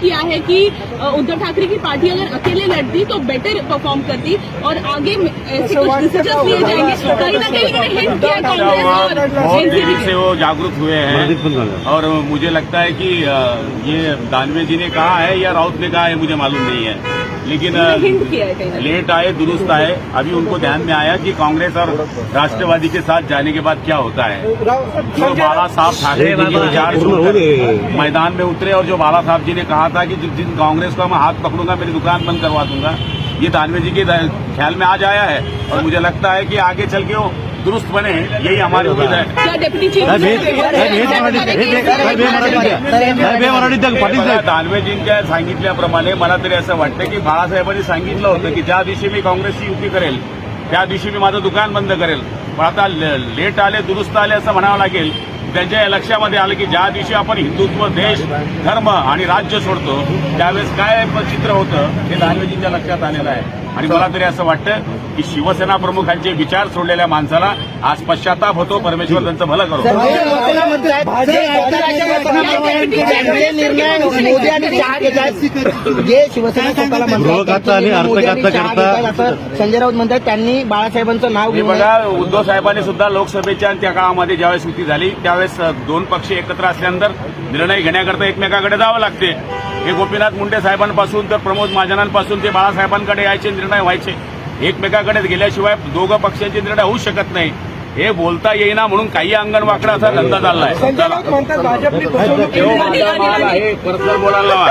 किया है कि उद्धव ठाकरे की पार्टी अगर अकेले लड़ती तो बेटर परफॉर्म करती और आगे ऐसे कुछ डिसीज़न लिए जाएँगे। कहीं ना कहीं हिंट किया कांग्रेस और एनसीपी से वो जागरूक हुए हैं। और मुझे लगता है कि ये दानवे जी ने कहा है या राउत ने कहा है मुझे मालूम नहीं है। लेकिन लेट आए दुरुस्त आए। अभी उनको ध्यान में आया कि कांग्रेस और राष्ट्रवादी के साथ जाने के बाद क्या होता है। जो बाला साहब ठाकरे जी के विचार मैदान में उतरे और जो बाला साहब जी ने कहा था कि जिस दिन कांग्रेस का मैं हाथ पकड़ूँगा मेरी दुकान बंद करवा दूँगा ये दानवे जी के ख्याल में आज आया है और मुझे लगता है कि आगे चल के वो दुरुस्त बने यही हमारी उम्मीद है। क्या मला दानवेजींच्या सांगितल्याप्रमाणे मला तरी असं वाटतं की बाळासाहेबांनी सांगितलं होतं की ज्या दिवशी मी काँग्रेसची युती करेल त्या दिवशी मी माझं दुकान बंद करेल. पण आता लेट आले दुरुस्त आले असं म्हणावं लागेल. त्यांच्या या लक्षामध्ये आलं की ज्या दिवशी आपण हिंदुत्व देश धर्म आणि राज्य सोडतो त्यावेळेस काय चित्र होतं हे दानवेजींच्या लक्षात आलेलं आहे. आणि मला तरी असं वाटतं की शिवसेना प्रमुखांचे विचार सोडलेल्या माणसाला आज पश्चाताप होतो परमेश्वर त्यांचं भलं जे शिवसेना करता- संजय राऊत म्हणतात त्यांनी बाळासाहेबांचं नाव बघा उद्धव साहेबांनी सुद्धा लोकसभेच्या त्या काळामध्ये ज्यावेळेस युती झाली त्यावेळेस दोन पक्ष एकत्र असल्यानंतर निर्णय घेण्याकरता एकमेकाकडे जावं लागते. हे गोपीनाथ मुंडे साहेबांपासून तर प्रमोद महाजनांपासून ते बाळासाहेबांकडे यायचे निर्णय व्हायचे. एकमेकाकडे गेल्याशिवाय दोघं पक्षांचे निर्णय होऊ शकत नाही. हे बोलता येईना म्हणून काही अंगण वाकडा असा धंदा चाललाय. बोलायला